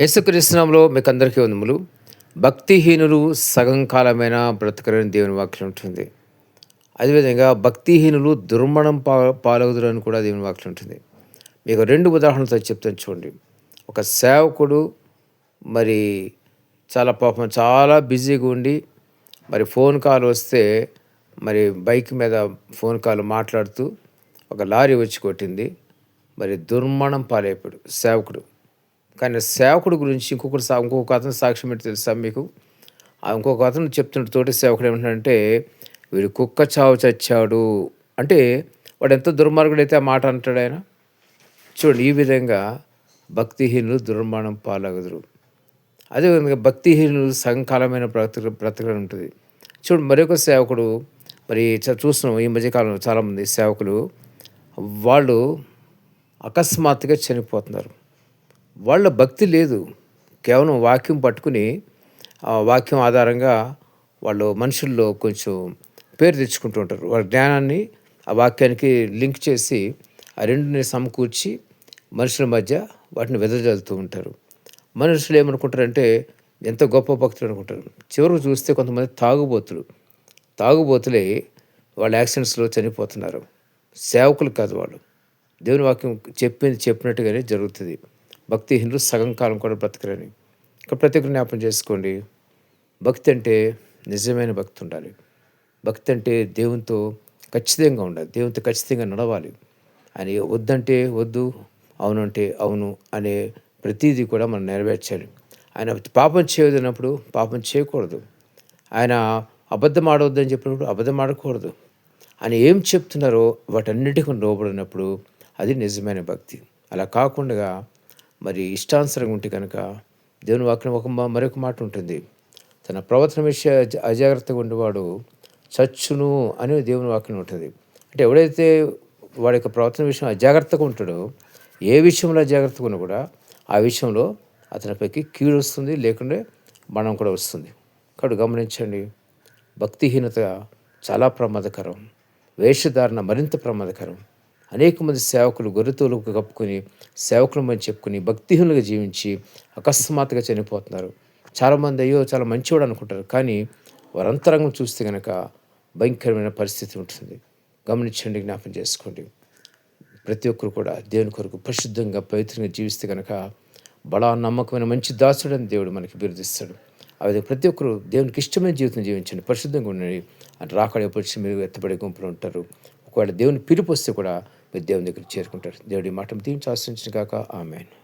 యేసుకృష్ణంలో మీకు అందరికీ వందములు. భక్తిహీనులు సగం కాలమైన బ్రతకరని దేవుని వాక్యం ఉంటుంది. అదేవిధంగా భక్తిహీనులు దుర్మణం పా పాలగుదురు అని కూడా దేవుని వాక్యం ఉంటుంది. మీకు రెండు ఉదాహరణలతో చెప్తాను చూడండి. ఒక సేవకుడు మరి చాలా పాపం చాలా బిజీగా ఉండి మరి ఫోన్ కాల్ వస్తే మరి బైక్ మీద ఫోన్ కాల్ మాట్లాడుతూ ఒక లారీ వచ్చి కొట్టింది. మరి దుర్మణం పాలైపోయాడు సేవకుడు. కానీ సేవకుడు గురించి ఇంకొకటి సా ఇంకొక అతను సాక్ష్యం ఏంటి తెలుసా మీకు? ఆ ఇంకొక అతను చెప్తున్న తోటి సేవకుడు ఏమిటంటే వీడు కుక్క చావు చచ్చాడు. అంటే వాడు ఎంత దుర్మార్గుడైతే ఆ మాట అంటాడు ఆయన. చూడండి ఈ విధంగా భక్తిహీనులు దుర్మాణం పాలగదురు. అదేవిధంగా భక్తిహీనులు సంకాలమైన బ్రతక బ్రతకడం ఉంటుంది. చూడు మరొక సేవకుడు మరి చ- చూస్తున్నాం ఈ మధ్యకాలంలో చాలామంది సేవకులు వాళ్ళు అకస్మాత్తుగా చనిపోతున్నారు. వాళ్ళ భక్తి లేదు. కేవలం వాక్యం పట్టుకుని ఆ వాక్యం ఆధారంగా వాళ్ళు మనుషుల్లో కొంచెం పేరు తెచ్చుకుంటూ ఉంటారు. వాళ్ళ జ్ఞానాన్ని ఆ వాక్యానికి లింక్ చేసి ఆ రెండుని సమకూర్చి మనుషుల మధ్య వాటిని వెదజల్లుతూ ఉంటారు. మనుషులు ఏమనుకుంటారంటే ఎంత గొప్ప భక్తులు అనుకుంటారు. చివరికి చూస్తే కొంతమంది తాగుబోతులు. తాగుబోతులే వాళ్ళ యాక్సిడెంట్స్లో చనిపోతున్నారు. సేవకులు కాదు వాళ్ళు. దేవుని వాక్యం చెప్పింది చెప్పినట్టుగానే జరుగుతుంది. భక్తిహీనులు సగం కాలం కూడా బ్రతకరని. ఇక్కడ ప్రతి ఒక్కరు జ్ఞాపం చేసుకోండి. భక్తి అంటే నిజమైన భక్తి ఉండాలి. భక్తి అంటే దేవునితో ఖచ్చితంగా ఉండాలి. దేవునితో ఖచ్చితంగా నడవాలి. అని వద్దంటే వద్దు అవునంటే అవును అనే ప్రతీది కూడా మనం నెరవేర్చాలి. ఆయన పాపం చేయదన్నప్పుడు పాపం చేయకూడదు. ఆయన అబద్ధం ఆడవద్దని చెప్పినప్పుడు అబద్ధం ఆడకూడదు. అని ఏం చెప్తున్నారో వాటన్నిటికీ లోబడినప్పుడు అది నిజమైన భక్తి. అలా కాకుండా మరి ఇష్టానుసరంగా ఉంటే కనుక దేవుని వాక్యం ఒక మా- మరొక మాట ఉంటుంది. తన ప్రవర్తన విషయ అజాగ్రత్తగా ఉండేవాడు చచ్చును అని దేవుని వాక్యం ఉంటుంది. అంటే ఎవడైతే వాడి యొక్క ప్రవర్తన విషయం అజాగ్రత్తగా ఉంటాడో ఏ విషయంలో అజాగ్రత్తగా ఉన్నా కూడా ఆ విషయంలో అతనిపైకి కీడు వస్తుంది లేకుంటే మరణం కూడా వస్తుంది. కాబట్టి గమనించండి భక్తిహీనత చాలా ప్రమాదకరం. వేషధారణ మరింత ప్రమాదకరం. అనేక మంది సేవకులు గొర్రెతోలకు కప్పుకొని సేవకులమని చెప్పుకొని భక్తిహీనులుగా జీవించి అకస్మాత్తుగా చనిపోతున్నారు. చాలామంది అయ్యో చాలా మంచివాడు అనుకుంటారు. కానీ వారంతరంగం చూస్తే కనుక భయంకరమైన పరిస్థితి ఉంటుంది. గమనించండి జ్ఞాపం చేసుకోండి. ప్రతి ఒక్కరు కూడా దేవుని కొరకు పరిశుద్ధంగా పవిత్రంగా జీవిస్తే కనుక బలా నమ్మకమైన మంచి దాసుడని దేవుడు మనకి బిరుదిస్తాడు. ఆ ప్రతి ఒక్కరు దేవునికి ఇష్టమైన జీవితం జీవించండి. పరిశుద్ధంగా ఉండండి. అని రాకడే వచ్చి మీరు ఎత్తబడే గుంపులు ఉంటారు. ఒకవేళ దేవుని పిలుపు వస్తే కూడా దేవుని దగ్గర చేరుకుంటారు. దేవుడి మాట దీవించి ఆశ్రయించిన కాక ఆమెను.